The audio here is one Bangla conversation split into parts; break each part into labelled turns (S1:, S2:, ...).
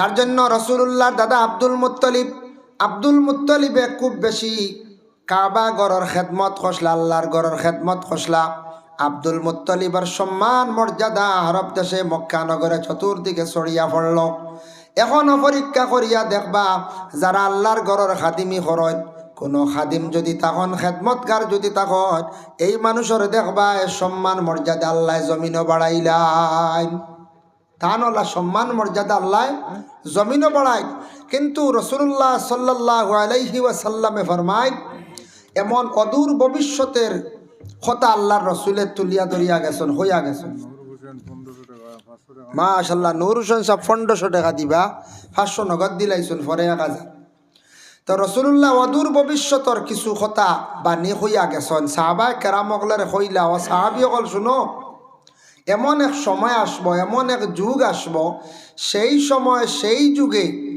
S1: যার জন্য রসুল্লাহর দাদা আব্দুল মুত্তলিব, আব্দুল মুত্তলিবে খুব বেশি কাবা গড়র খেদমত খসলা, আল্লাহর গড়র খেদমত খসলা। আব্দুল মুত্তলিবের সম্মান, মর্যাদা আরব দেশে মক্কানগরে চতুর্দিকে ছড়িয়া পড়ল। এখনও পরীক্ষা করিয়া দেখবা, যারা আল্লাহর গড়র খাদিমি করেন, কোনো খাদিম যদি তখন, খেদমতগার যদি তখন, এই মানুষের দেখবা সম্মান, মর্যাদা আল্লাহ জমিনও বাড়াইলাই তান আল্লাহ সম্মান, মর্যাদা আল্লাহ, জমিনও বাড়ায়। কিন্তু রসুল্লাহ সাল্লাহ আলাইহি ওয়াসাল্লামে ফরমায়, এমন অদূর ভবিষ্যতের কথা আল্লাহর রসুলের তুলিয়া ধরিয়া গেছেন, হইয়া গেছেন। মাশাল্লাহ নূর হোসেন সাহ পনেরোশো টাকা দিবা, পাঁচশো নগদ দিলাইছুন পরে এক হাজার তো রসুল্লাহ অদূর ভবিষ্যতর কিছু কথা বাণী হইয়া গেছেন। সাহাবায় কেরামকলের হইলা, ও সাহাবি অকল শুনো এমন এক সময় আসব, এমন এক যুগ আসব, সেই সময়, সেই যুগে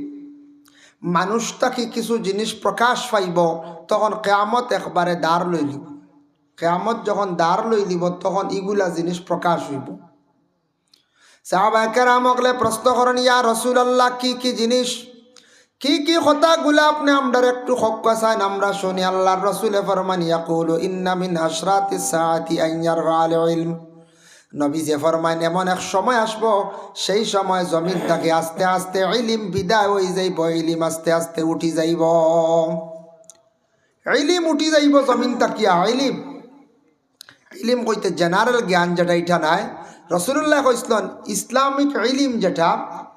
S1: মানুষটাকে কিছু জিনিস প্রকাশ পাইব, তখন কেয়ামত একবারে দাঁড় লই লিব। কেয়ামত যখন দাঁড় লই লিব, তখন ইগুলা জিনিস প্রকাশ হইব। সাহাবাহামকলে প্রশ্ন করেন, ইয়া রসুল আল্লাহ কি কি জিনিস? কি কি কথাগুলো আপনি আমরা একটু হক চাইন আমরা শুনি? আল্লাহর রসুলে ফরমান ইয়াকুল ইন্নামিন আশরাতি সাআতি আইয়ার আল ইলম। নবী যে ফরমাইন এমন এক সময় আসব, সেই সময় জমিন থাকে আস্তে আস্তে ইলিম বিদায় হয়ে যাইব, ইলিম আস্তে আস্তে উঠি যাইব। ইলিম উঠি যাইব জমিন তাকিয়া ইলিম? ইলিম কইতে জেনারেল জ্ঞান যেটা, এটা নাই। রসুল্লাহ কইসলেন, ইসলামিক ইলিম যেটা,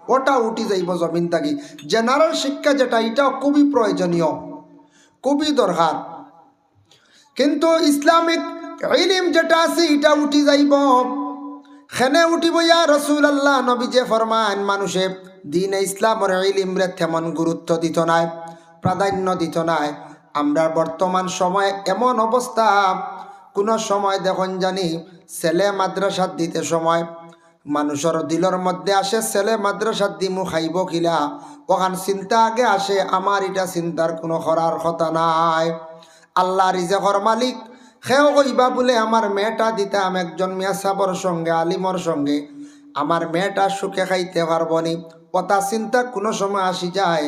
S1: ওটা উঠি যাইব জমিন থাকি জেনারেল শিক্ষা যেটা, এটা খুবই প্রয়োজনীয়, খুবই দরকার। কিন্তু ইসলামিক ইলিম যেটা আছে, এটা উঠি যাইব। খেনে উঠিব ইয়া রসুল আল্লাহ নবী যে ফরমান মানুষে, দিন ইসলামর ইলিমরে তেমন গুরুত্ব দিত নাই, প্রাধান্য দিত নাই। আমরা বর্তমান সময়ে এমন অবস্থা। কোনো সময় দেখুন জানি, ছেলে মাদ্রাসাত দিতে সময়, মানুষের দিলর মধ্যে আসে, ছেলে মাদ্রাসাত দিমু খাইব কিলা। ওখান চিন্তা আগে আসে, আমার এটা চিন্তার কোনো করার কথা নাই। আল্লাহ রিজেকর মালিক সেও কইবা বলে আমার মেয়েটা দিতাম একজন মিয়া সাবর সঙ্গে, আলিমর সঙ্গে। আমার মেয়েটা সুখে খাইতে পারব নি। কথা চিন্তা কোনো সময় আসি যায়।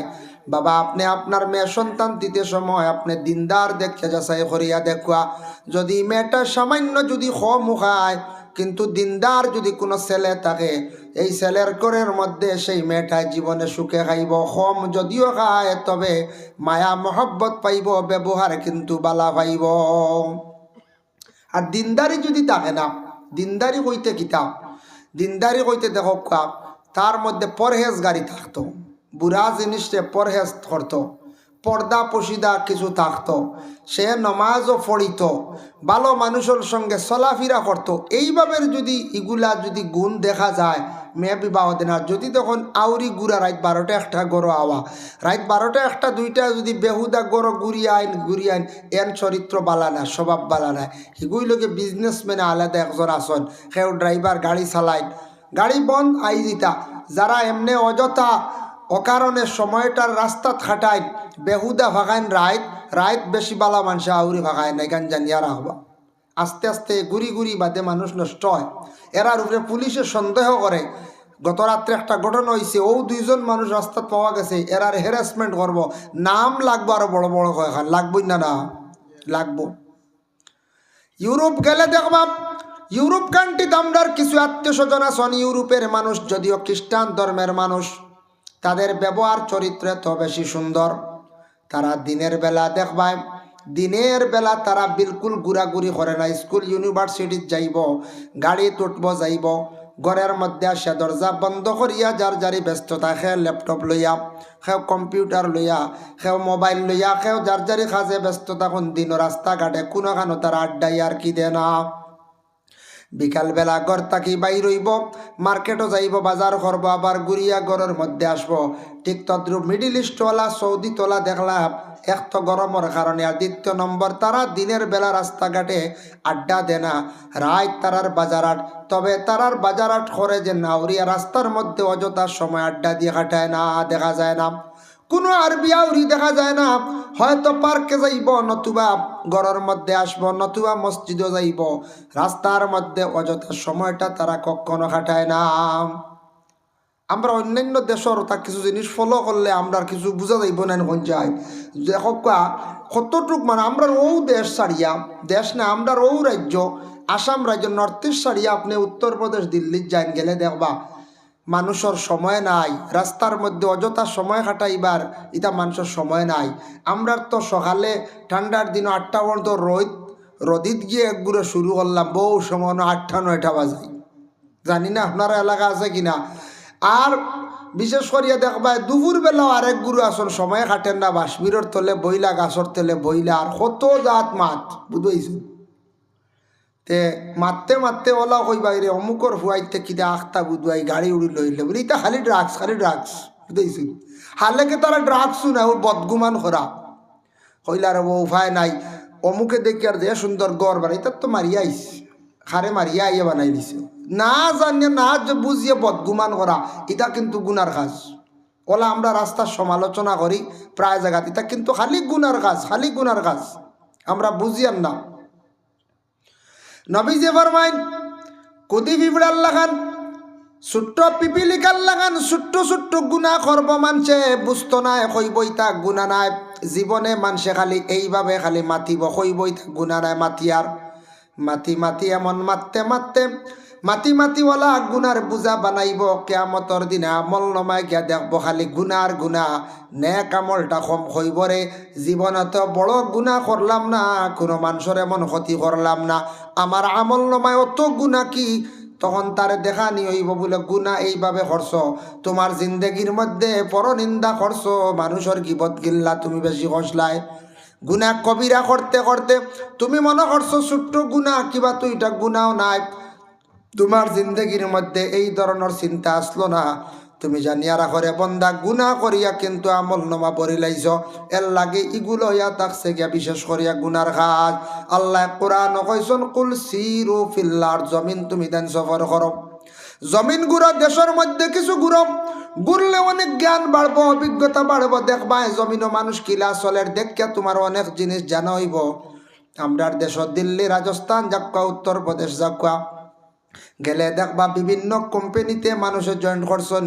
S1: বাবা, আপনি আপনার মেয়ে সন্তান দিতে সময় আপনি দিনদার দেখে যাচাই করিয়া দেখুয়া। যদি মেয়েটা সামান্য যদি খ মুখায় কিন্তু দিনদার যদি কোনো ছেলে থাকে, এই ছেলের ঘরের মধ্যে সেই মেয়েটায় জীবনে সুখে খাইব কম যদিও খায়, তবে মায়া মহব্বত পাইব, ব্যবহার কিন্তু বালা পাইব। আর দিনদারি যদি থাকে না, দিনদারি কইতে কিতাব দিনদারি কইতে দেখো তার মধ্যে পরহেজ গাড়ি থাকতো। বুড়া জিনিসটা পরহেজ করতো। পর্দা পশিদা কিছু থাকতো। সে নমাজও পড়িত। ভালো মানুষের সঙ্গে চলাফেরা করতো। এইভাবে যদি এগুলা যদি গুণ দেখা যায়, মেয়ে বিবাহ দেন, যদি তখন আউরি গুড়া রাত বারোটা একটা গরো আওয়া। রাত বারোটা একটা দুইটা যদি বেহুদা গরো গুড়ি আইন গুড়ি আইন, এন চরিত্র বালা না, স্বভাব বালা না। এগুলোকে বিজনেসম্যানে আলাদা একজন আসন। সেও ড্রাইভার গাড়ি চালাইন গাড়ি বন্ধ আই দিতা। যারা এমনি অযথা অকারণে সময়টার রাস্তা খাটাইন বেহুদা ভাগাইন রাইত রাইত বেশি বালা মানুষ আউরি ভাগায় না এখান জানিয়া রাখবা আস্তে আস্তে গুড়ি গুড়ি বাদে মানুষ নষ্ট হয়। এরার উপরে পুলিশে সন্দেহ করে, গত রাত্রে একটা ঘটনা হয়েছে ও দুইজন মানুষ রাস্তাত পাওয়া গেছে, এরার হ্যারাসমেন্ট করব, নাম লাগবো আরও বড় বড় কয়েকখান, লাগবই না না? লাগবো। ইউরোপ গেলে দেখবা, ইউরোপ কান্ট্রিতে আমরার কিছু আত্মীয় স্বজন আছেন, ইউরোপের মানুষ, যদিও খ্রিস্টান ধর্মের মানুষ। তাদের ব্যবহার চরিত্র তো বেশি সুন্দর। তারা দিনের বেলা দেখবায়, দিনের বেলা তারা বিলকুল ঘুরাঘুরি করে না। স্কুল ইউনিভার্সিটিত যাইব, গাড়ি তুটব, যাইব, ঘরের মধ্যে সে দরজা বন্ধ করিয়া যার যারি ব্যস্ততা সে ল্যাপটপ লইয়া, সেও কম্পিউটার লইয়া, সেও মোবাইল লইয়া, সেও যার যারি সাজে ব্যস্ততা কোন দিন রাস্তাঘাটে কোনো খানো তারা আড্ডাই আর কি দে না। বিকালবেলা ঘর থাকি বাইর হইব, মার্কেটও যাইব, বাজার করব, আবার গুড়িয়া ঘরের মধ্যে আসব। ঠিক তদ্রুপ মিডিল ইস্টওয়ালা সৌদি তোলা দেখলাম, এক তো গরমের কারণে আর দ্বিতীয় নম্বর তারা দিনের বেলা রাস্তাঘাটে আড্ডা দেয় না। রাত তারার বাজারাট তবে তারার বাজারাট করে যে নাউরিয়া রাস্তার মধ্যে অযথা সময় আড্ডা দিয়ে কাটায় না, দেখা যায় না। কোনো আরবি আউরি দেখা যায় না। হয়তো পার্কে যাইব, নতুবা ঘরের মধ্যে আসব, নতুবা মসজিদও যাইব। রাস্তার মধ্যে অযথা সময়টা তারা কখনো কাটায় না। আমরা অন্যান্য দেশের তা কিছু জিনিস ফলো করলে আমরা কিছু বোঝা যাইব না কোন যায় দেখো কতটুক মানে আমরা ও দেশ ছাড়িয়া, দেশ না, আমরা ও রাজ্য, আসাম রাজ্য নর্থ ইস্ট ছাড়িয়া আপনি উত্তরপ্রদেশ দিল্লির যাইন গেলে দেখবা মানুষের সময় নাই। রাস্তার মধ্যে অযথা সময় কাটাইবার এটা মানুষের সময় নাই। আমরা তো সকালে ঠান্ডার দিন আটটা পর্যন্ত রোদ রদিত গিয়ে একগুলো শুরু করলাম। বহু সময় আটটা, নয়টা বাজাই জানি না আপনার এলাকা আছে কিনা আর বিশেষ করিয়া দেখবা দুপুর বেলাও আরেক গুরু আসন সময় কাটেন না। বাসমিরর তলে বইলা, গাছর তলে বইলা, আর কত জাত মাত বুঝাইছো তে মারতে মারতে ওলা কই বাইরে অমুকর ফুয়াইতে কিনা আখতা বুধুয়াই গাড়ি উড়ি লইলে বলি এটা খালি ড্রাগস খালি ড্রাগস বুঝাইছো হালেকে তারা ড্রাগসও না ও বদগুমান করা কইলার ও উপায় নাই। অমুকে দেখি আর যে সুন্দর গড় বানাই তার তো মারিয়া আইস খারে মারিয়া আইয়া বানাই দিছে। না জানিয়ে না যে বুঝিয়ে বদগুমান করা এটা কিন্তু গুনার কাজ ওলা আমরা রাস্তার সমালোচনা করি প্রায় জায়গাতে এটা কিন্তু খালি গুনার কাজ খালি গুনার কাজ আমরা বুঝিয়ান না। নবীজি ফরমাইন, কুদি পিঁপড়ার লাগান ছোট্ট পিপিলিকার লাগান ছোট্ট ছোট্ট গুণা করব মানছে, বুঝতো নাই কইবই তাক গুণা নাই। জীবনে মানছে খালি, এইভাবে খালি মাতিব কইবই তাক গুণা নাই মাতিয়ার মাতি মাতি এমন মাততে মারতে মাতি মাতিওয়ালা গুনার বুজা বানাইব কেয়ামতর দিনে আমল নমাই গিয়া দেখব খালি গুনার গুণা। নেক আমলটা কম হইবরে জীবনত বড় গুণা করলাম না, কোনো মানুষের এমন ক্ষতি করলাম না। আমার আমল নমায় অত গুণা কি? তখন তার দেখা নি হইব বলে, গুণা এইভাবে করছ তোমার জিন্দগির মধ্যে পরনিন্দা করছ মানুষের গিবত গিল্লা, তুমি বেশি হসলায় গুণা কবিরা করতে করতে তুমি মনে করছ ছোট্ট গুণা, কিবা তুই এটা গুণাও নাই। তোমার জিন্দগির মধ্যে এই ধরনের চিন্তা আসলো না। তুমি জানিয়া রাখরে বন্দা, গুণা করিয়া কিন্তু আমল নমা পড়িলাইছ এর লাগে ইগুলো ইয়া থাকছে গিয়া বিশেষ করিয়া গুনার কাজ। আল্লাহ কোরআন কইসন কুল সিরু ফিল্লার জমিন তুমি দেন সফর করো। জমিন গুড়ো দেশের মধ্যে কিছু গুড়ো। ঘুরলে অনেক জ্ঞান বাড়বো, অভিজ্ঞতা বাড়বো। দেখবা এই জমিনও মানুষ কিলা চলের দেখা তোমার অনেক জিনিস জানা হইব। আমরার দেশ দিল্লি, রাজস্থান যাক্কা উত্তরপ্রদেশ যাক্কা গেলে দেখবা বিভিন্ন কোম্পানিতে মানুষে জয়েন করছেন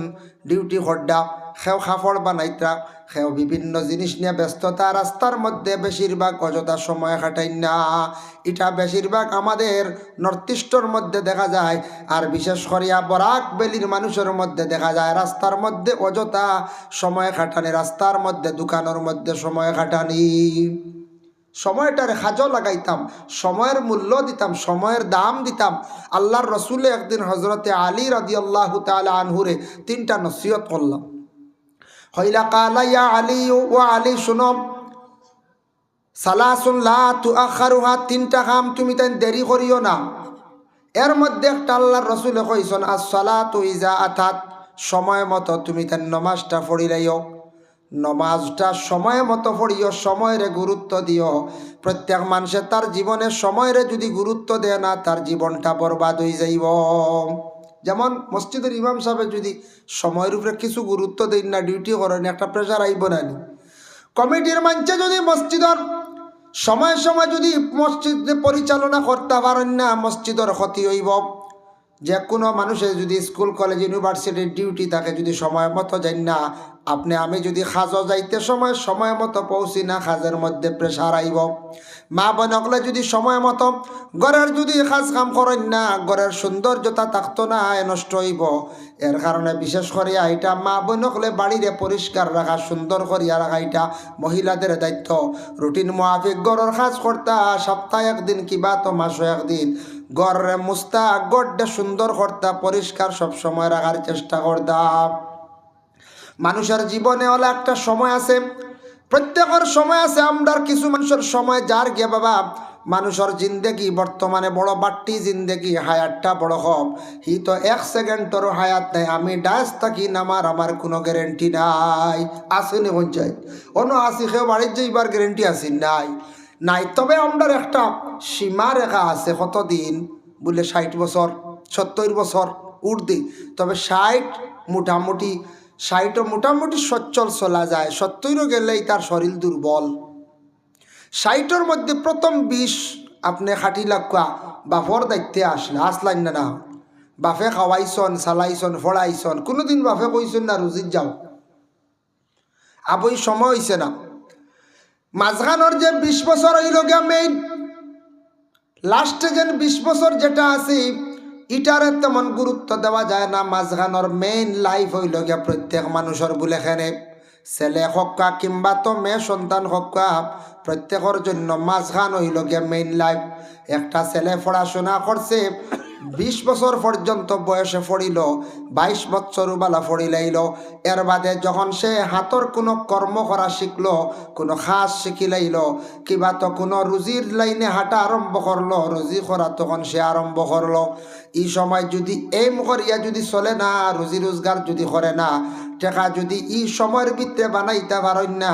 S1: ডিউটি খড্ডা সেও খাফড় বানাইতা সেও বিভিন্ন জিনিস নিয়ে ব্যস্ততা রাস্তার মধ্যে বেশিরভাগ অযথা সময় কাটাই না। এটা বেশিরভাগ আমাদের নর্থ ইস্টর মধ্যে দেখা যায়, আর বিশেষ করিয়া বরাক বেলির মানুষের মধ্যে দেখা যায়। রাস্তার মধ্যে অযথা সময় কাটানি, রাস্তার মধ্যে, দোকানের মধ্যে সময় কাটানি। সময়টারে খাজও লাগাইতাম, সময়ের মূল্য দিতাম, সময়ের দাম দিতাম। আল্লাহর রসুলে একদিন হজরতে আলী রাজি আল্লাহ তালা আনহুরে তিনটা নসিহত করলাম। হইলা কালা, ইয়া আলী ও আলী শুনম সালাসুন লা তু আখারুহা তিনটা কাম তুমি তাই দেরি করিও না। এর মধ্যে একটা আল্লাহর রসুলে কইসন আসলা তু ইজা আথাত সময় মতো তুমি তাই নমাজটা পড়িলাইও নমাজটা সময় মতো পড়িও, সময়ের গুরুত্ব দিও। প্রত্যেক মানুষের তার জীবনে সময়ের যদি গুরুত্ব দেয় না, তার জীবনটা বরবাদ হয়ে যাইব। যেমন মসজিদের ইমাম সাহেব যদি সময়ের উপরে কিছু গুরুত্ব দেন না ডিউটি করেন একটা প্রেশার আইব না কমিটির মানছে যদি মসজিদর সময় সময় যদি মসজিদ পরিচালনা করতে পারেন না, মসজিদর ক্ষতি হইব। যে কোনো মানুষের যদি স্কুল, কলেজ, ইউনিভার্সিটির ডিউটি থাকে যদি সময় মতো যাই না, আপনি, আমি যদি খাজও যাইতে সময় সময় মতো পৌঁছি না, খাজের মধ্যে প্রেশার আইব। মা বোনকলে যদি সময় মতো ঘরের যদি কাজ কাম করেন না, ঘরের সৌন্দর্যতা থাকতো না নষ্ট হইব। এর কারণে বিশেষ করে এটা মা বোনকলে বাড়িরে পরিষ্কার রাখা, সুন্দর করিয়া রাখা এটা মহিলাদের দায়িত্ব। রুটিন মোয়াফিক ঘরের কাজ করতা সপ্তাহে একদিন কিবা তো মাসে একদিন। গড়ে মুস্তা, গড়টা সুন্দর করতা, পরিষ্কার সব সময় রাখার চেষ্টা করতা। মানুষের জীবনে হলে একটা সময় আছে, প্রত্যেকের সময় আছে আমরা কিছু মানুষের সময় যার গিয়ে বাবা, মানুষের জিন্দেগি, বর্তমানে বড় বাট্টি জিন্দেগি, হায়াতটা বড় কম হি তো এক সেকেন্ডেরও হায়াত নাই, আমি ডাস থাকি, নামার আমার কোনো গ্যারেন্টি নাই। আসেনি পঞ্চায়েত। অন্য আসি খেয়ে বাড়ির যে এবার গ্যারেন্টি আসি নাই। নাই, তবে আমরার একটা সীমা রেখা আছে কতদিন? বলে ষাট বছর, সত্তর বছর, উর্দি। তবে ষাট মোটামুটি ষাটও মোটামুটি সচ্ছল চলা যায়। সত্তরও গেলেই তার শরীর দুর্বল। ষাটর মধ্যে প্রথম বিষ আপনি খাটি লাগুয়া বাপর দায়িত্বে আসলে, আসলেন না না। বাফে খাওয়াইছন, চালাইছন, ফড়াইছন, কোনোদিন বাফে কইছন না রুজিত যাও। আবই সময় হয়েছে না। মাঝখানোর যে বিশ বছর হইল গিয়া মেইন লাস্টে যেন বিশ বছর যেটা আছে ইটারে তেমন গুরুত্ব দেওয়া যায় না। মাঝখানোর মেইন লাইফ হইল গিয়া প্রত্যেক মানুষের বলে এখানে। ছেলে হকা কিংবা তো মেয়ে, সন্তান হকা প্রত্যেকের জন্য মাঝখান হইল গিয়া মেইন লাইফ একটা ছেলে পড়াশোনা করছে বিশ বছর পর্যন্ত বয়সে পড়িল, বাইশ বছর বালা পড়িলাইল। এর বাদে যখন সে হাতর কোনো কর্ম করা শিখল, কোনো খাস শিখিলাইল, কিবা তো কোনো রুজির লাইনে হাঁটা আরম্ভ করল, রুজি করা তখন সে আরম্ভ করল। এই সময় যদি এম করিয়া যদি চলে না, রুজি রোজগার যদি করে না, টেকা যদি ই সময়ের ভিতরে বানাইতে পারেন না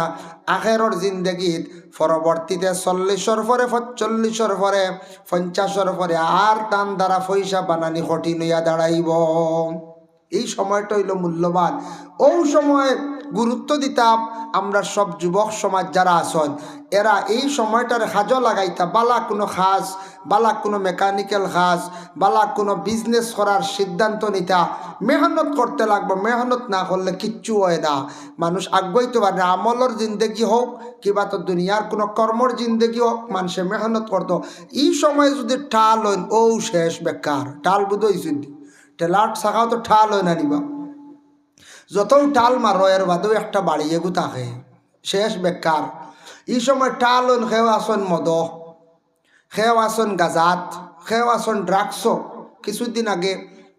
S1: আখেরর জিন্দগিত পরবর্তীতে চল্লিশর পরে পঁচল্লিশর পরে পঞ্চাশর পরে আর তান দ্বারা পয়সা বানানি কঠিন হইয়া দাঁড়াইব। এই সময়টা হইল মূল্যবান। ও সময় গুরুত্ব দিতাম, আমরা সব যুবক সমাজ যারা আসন এরা এই সময়টার সাজো লাগাইতা, বালা কোনো খাস বালা কোনো মেকানিক্যাল খাস বালা কোনো বিজনেস করার সিদ্ধান্ত নিতা। মেহনত করতে লাগবে, মেহনত না করলে কিচ্ছু হয় না। মানুষ আগ্রহিত পারে না আমলের জিন্দগি হোক, কিবা তো দুনিয়ার কোনো কর্মর জিন্দগি হোক, মানুষে মেহনত করতো। এই সময় যদি ঠাল হইন ও শেষ বেকার। টাল বুঝইছি টেলাট শাখাও তো ঠাল হয় না নিবা যতও টাল মারো, এর বাদেও একটা বাড়িয়ে গু থাকে শেষ বেকার। এই সময় টাল খেও আসন মদ খেও আসন গাজাত খেও আসন ড্রাগস কিছুদিন আগে,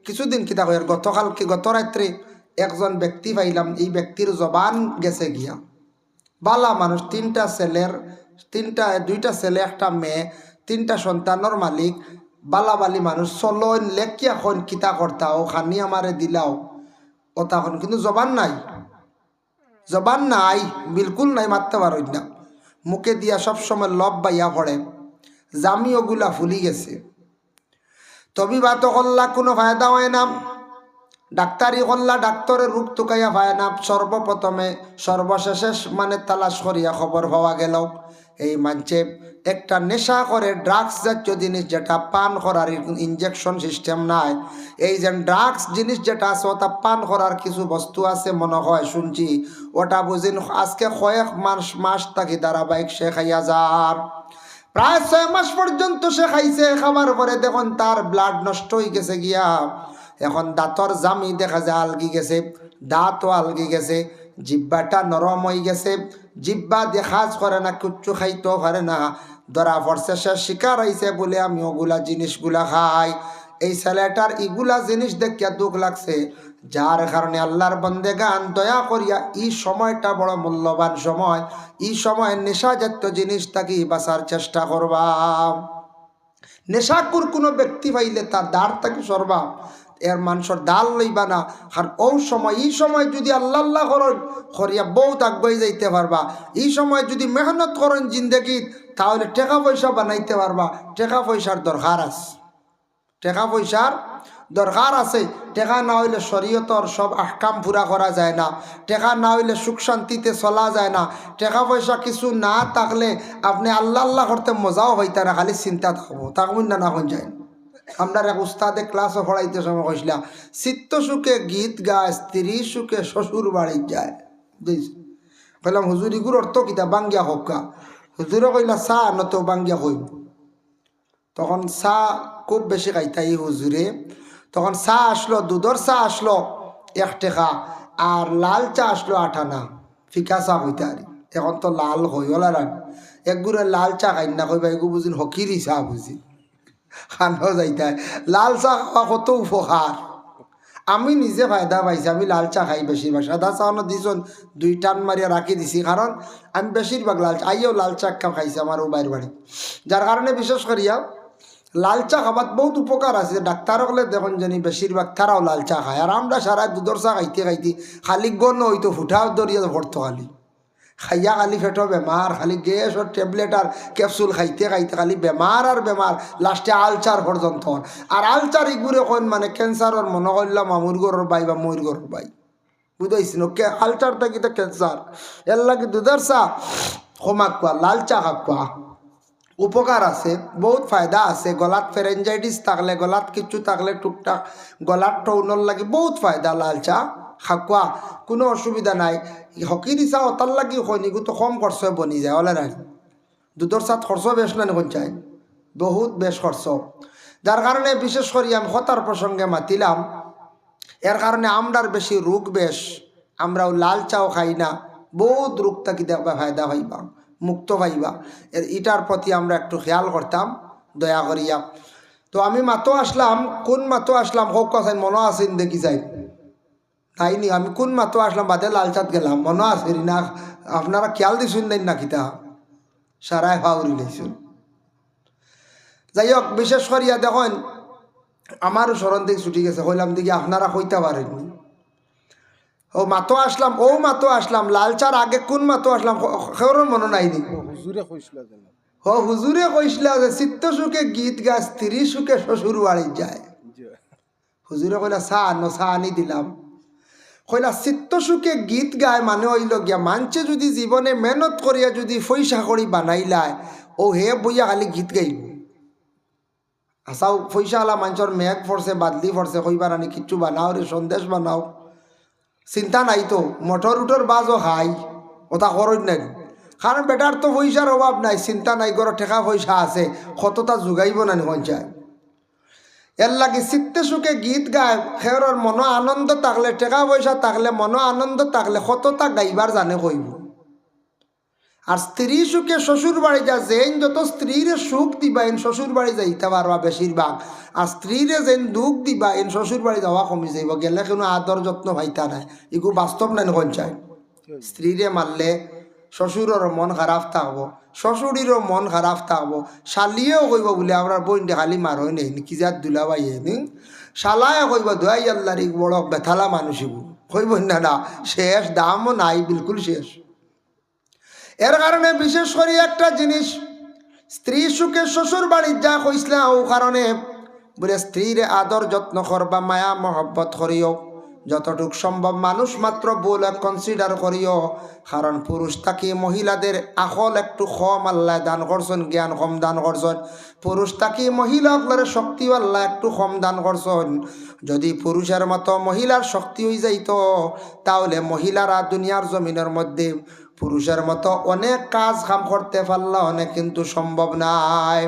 S1: কিছুদিন কিতা হয় গতকালকে গত রাত্রে একজন ব্যক্তি পাইলাম, এই ব্যক্তির জবান গেছে গিয়া। বালা মানুষ তিনটা ছেলের তিনটা, দুইটা ছেলে একটা মেয়ে, তিনটা সন্তানের মালিক বালাবালি মানুষ চলন লেখিয়া কিতা কর্তাও খানি আমারে দিলাও। ও তখন কিন্তু জবান নাই। জবান নাই, বিলকুল নাই, মারতে পারই না। মুখে দিয়া সবসময় লব বাইয়া পড়ে। জামি ওগুলা ফুলি গেছে। তবি বা তো কল্লা, কোনো ফায়দা হয় না। ডাক্তারি কল্লা ডাক্তরের রূপ টুকাইয়া পায় না। সর্বপ্রথমে, সর্বশেষে মানে তালাশ করিয়া খবর পাওয়া গেল। এই মানছে একটা নেশা করে ড্রাগস জাতীয় জিনিস যেটা পান করার ইঞ্জেকশন সিস্টেম নাই। এই যে ড্রাগস জিনিস যেটা আছে, ওটা পান করার কিছু বস্তু আছে মনে হয়, শুনছি। ওটা বুঝিন, আজকে কয়েক মাস মাস থাকি ধারাবাহিক সে খাইয়া যার। প্রায় ছয় মাস পর্যন্ত সে খাইছে খাবার পরে দেখুন তার ব্লাড নষ্ট হয়ে গেছে গিয়া। এখন দাঁতর জামি দেখা যায়, আলগি গেছে, দাঁতও আলগি গেছে, জিব্বাটা নরম হয়ে গেছে। জিব্বা দেখাজ করে না, কুচ্ছু খাইতেও পারে না। ধরা পড়ছে শিকার হয়েছে বলে আমি ওগুলা জিনিসগুলা খাই। এই ছেলেটার ইগুলা জিনিস দেখিয়া দুঃখ লাগছে। যার কারণে আল্লাহর বন্দে গান দয়া করিয়া এই সময়টা বড় মূল্যবান সময়। এই সময় নেশা জাতীয় জিনিস থাকি বাঁচার চেষ্টা করবা নেশাকুর কোনো ব্যক্তি পাইলে তার দাঁড় থাকি সরবা এর মানুষের ডাল লইবা না। আর ও সময়, এই সময় যদি আল্লাহ আল্লাহ করেন, করিয়া বহুত আগুয়াই যাইতে পারবা। এই সময় যদি মেহনত করেন জিন্দগিত, তাহলে টাকা পয়সা বানাইতে পারবা। টাকা পয়সার দরকার আছে। টাকা পয়সার দরকার আছে। টেকা না হইলে শরীয়তর সব আহকাম পুরা করা যায় না। টেকা না হইলে সুখ শান্তিতে চলা যায় না। টাকা পয়সা কিছু না থাকলে আপনি আল্লাহ আল্লাহ করতে মজাও হইতা না, খালি চিন্তা থাকব। তাকবেন না না যায় আপনার এক উস্তাদে ক্লাসও পড়াইতে সময় কইসলা চিত্ত সুখে গীত গায়, স্ত্রী সুখে শ্বশুর বাড়ি যায়। কইলাম, হুজুর, ইগুর অর্থ কিতা বাঙ্গিয়া হকা হুজুরে কইলা, চা নত বাঙ্গিয়া হইব। তখন চা খুব বেশি খাইতা এই হুজুরে। তখন চা আসলো, দুধর চা আসলো, এক টেকা, আর লাল চা আসলো আঠানা ফিকা চা হইতে আর। এখন তো লাল হইল আর একগুড়ে লাল চা খাই না কইবা, এগু বুঝিন হকিরি চা বুঝি খানো যাইতে লাল চা খাওয়া কত উপকার আমি নিজে ফায়দা পাইছি, আমি লাল চা খাই বেশিরভাগ সাদা চাওয়ানো দিছন, দুই টান মারিয়া রাখি দিছি। কারণ আমি বেশিরভাগ লাল চা আইও লাল চা খাও খাইছি আমার বাইর বাড়ি যার কারণে বিশেষ করিয়া লাল চা খাবার বহুত উপকার আছে। ডাক্তার হলে দেখুন জানি বেশিরভাগ তারাও লাল চা খায়। আর আমরা সারা দুধর চা খাইতে খাইতে খালি গণ হইতো ফুটাও দরিয়া ভরতো খালি। খাইয়া খালি ফেটো বেমার খালি গ্যাস আর ট্যাবলেট আর ক্যাপসুল খাইতে খাইতে খালি বেমার আর বেমার লাস্টে আলচার পর্যন্ত আর আলচার ইগুরে কইন মানে ক্যান্সারর মনে করলাম আমুর গরুর বাই বা ময়ূর গরুর বাই। বুঝাইছি কে আলচার থাকি তো ক্যান্সার এর লাগে দুধের চা কমাক কোয়া লাল চা খাক কোয়া উপকার আছে, বহুত ফায়দা আছে। গলাত ফেরেঞ্জাইটিস থাকলে, গলাত কিছু থাকলে, টুকটাক গলাত টৌনর লাগে বহুত ফায়দা লাল চা। খাকুয়া কোনো অসুবিধা নাই। হকি দিছা অতার লাগি হয়নি তো কম খরচ বনি যায় ওলা নাই। দুধর সাথ খরচ বেশ না নিখন চাই। বহুত বেশ খরচ যার কারণে বিশেষ করে আমি হতার প্রসঙ্গে মাতিলাম। এর কারণে আমরার বেশি রোগ বেশ আমরাও লাল চাও খাই না। বহুত রোগ থাকি দেখবা ফায়দা পাইবা, মুক্ত পাইবা। এর ইটার প্রতি আমরা একটু খেয়াল করতাম দয়া করিয়া তো আমি মাতো আসলাম, কোন মাতো আসলাম হোক কথা মনে আছেন দেখি যাই তাই নি আমি কোন মাতো আসলাম বাদে লালচাঁদ গেলাম মনে আছে না আপনারা খেয়াল দিছুন নাই না কিতা সারাই ফাউরি লাইছুন যাই হোক বিশেষ করিয়া দেখেন আমারও স্মরণ থেকে ছুটি গেছে কইলাম দেখি আপনারা কইতে পারেননি ও মাতো আসলাম ও মাতো আসলাম লালচার আগে কোন মাতো আসলাম সেওর মনে নাই নি।
S2: হুজুরে কইছিল যেন।
S1: ও হুজুরে কইসলা যে চিত্ত সুখে গীত গাছ স্ত্রী সুখে শ্বশুর বাড়ি যায় হুজুরে কইলা চা আনো চা আনি দিলাম। কইলা চিত্ত সুখে গীত গায় মানে হইল গিয়া মানছে যদি জীবনে মেহনত করিয়া যদি পয়সা করি বানাইলায় ও হে বইয়া খালি গীত গাইব। আসাও পয়সা আলা মানুষের মেঘ ফরছে বাদলি ফরছে কইবার আনি কিচ্ছু বানাও রে সন্দেশ বানাও। চিন্তা নাই তো মটর উটর বাজও খাই ওটা করই নাই। কারণ বেটার তো পয়সার অভাব নাই, চিন্তা নাই গর ঠেকা পয়সা আছে কতটা যোগাইব না যায় এর লাগে চিত্তে সুখে গীত গায় সেওর মন আনন্দ থাকলে টেকা পয়সা থাকলে মন আনন্দ থাকলে সততা গাইবার জানে কইব। আর স্ত্রী সুখে শ্বশুর বাড়ি যা যেন যত স্ত্রীরে সুখ দিবা এন শ্বশুর বাড়ি যাইতে পারবা বেশিরভাগ আর স্ত্রীরে যেন দুঃখ দিবা এন শ্বশুর বাড়ি যাওয়া কমি যাইব গেলে কোনো আদর যত্ন ভাইতা নাই। এগু বাস্তব নাই চাই। স্ত্রীরে মারলে শ্বশুরের মন খারাপ থাকব শ্বশুরিরও মন খারাপ থাকব শালিয়েও কইব বলে আমরা বইনটি খালি মার হয় নেই কি যার দুলাবাই নি শালায় কইব দোয়াই আল্লাহর ই বড় বেথালা মানুষ ইবু কইব, না না, শেষ দামও নাই, বিলকুল শেষ। এর কারণে বিশেষ করে একটা জিনিস স্ত্রী সুখে শ্বশুর বাড়ির যা কইসলা ও কারণে বলে স্ত্রীর আদর যত্ন করবা মায়া মহব্বত করিও যতটুক সম্ভব মানুষ মাত্র বল কনসিডার করিও, কারণ পুরুষ তাকে মহিলাদের আখল একটু কম আল্লাহ দান করছেন, জ্ঞান কম দান করছেন। পুরুষ তাকে মহিলা সকলের শক্তি আল্লাহ একটু কম দান করছেন। যদি পুরুষের মতো মহিলার শক্তি হয়ে যাইত, তাহলে মহিলারা দুনিয়ার জমিনের মধ্যে পুরুষের মতো অনেক কাজ কাম করতে পারলে অনেক কিন্তু সম্ভব নাই।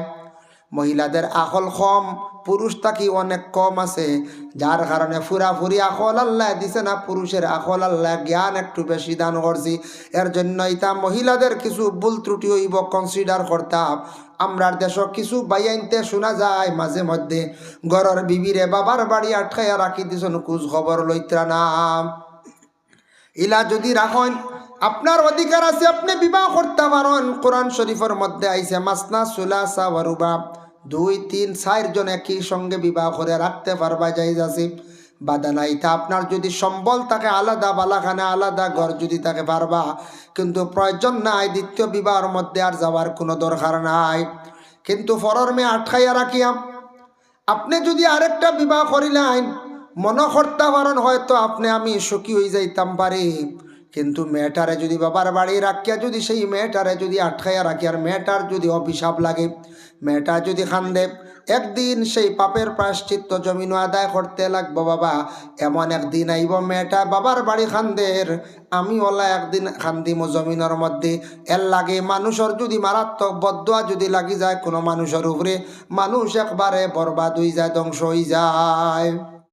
S1: মহিলাদের আকল কম পুরুষ তাকি অনেক কম আছে? যার কারণে ফুরাফুরি আকল আল্লাহ দিছে না, পুরুষের আকল আল্লাহ জ্ঞান একটু বেশি দান করছি। এর জন্য ইতা মহিলাদের কিছু ভুল ত্রুটি হইব কনসিডার করতাম। আমরার দেশ কিছু বাইয়াইনতে শোনা যায় মাঝে মধ্যে। ঘরের বিবিরে বাবার বাড়ি আটকাইয়া রাখি দিছন কুজ খবর লইত্রা নাম। ইলা যদি রাখেন, আপনার অধিকার আছে, আপনি বিবাহ করতে পারেন। কোরআন শরীফের মধ্যে আইছে, মাসনা সুলাসা ওয়ারুবা দুই, তিন চারজন একই সঙ্গে বিবাহ করে রাখতে পারবা যাই যাচ্ছে বাধা নাই। তা আপনার যদি সম্বল থাকে, আলাদা বালাখানে, আলাদা ঘর যদি থাকে, পারবা। কিন্তু প্রয়োজন নাই, দ্বিতীয় বিবাহের মধ্যে আর যাওয়ার কোনো দরকার নাই। কিন্তু ফরর মেয়ে আটকাইয়া রাখিয়াম। আপনি যদি আরেকটা বিবাহ করিলেন মনে করতে পারেন হয়তো আপনি আমি সুখী হয়ে যাইতাম পারি। কিন্তু মেয়েটারে যদি বাবার বাড়ি রাখিয়া যদি সেই মেয়েটারে যদি আটকাইয়া রাখি, আর মেয়েটার যদি অভিশাপ লাগে, মেয়েটা যদি খান্দে একদিন সেই পাপের প্রায়শ্চিত্ত জমিন আদায় করতে লাগবো বাবা। এমন একদিন আইব মেয়েটা বাবার বাড়ি খান্দের আমি ওলা একদিন খান্দিম জমিনের মধ্যে। এর লাগে মানুষের যদি মারাত্মক বদুয়া যদি লাগি যায়, কোনো মানুষের উপরে মানুষ একবারে বরবাদ হয়ে যায়, ধ্বংস হয়ে যায়।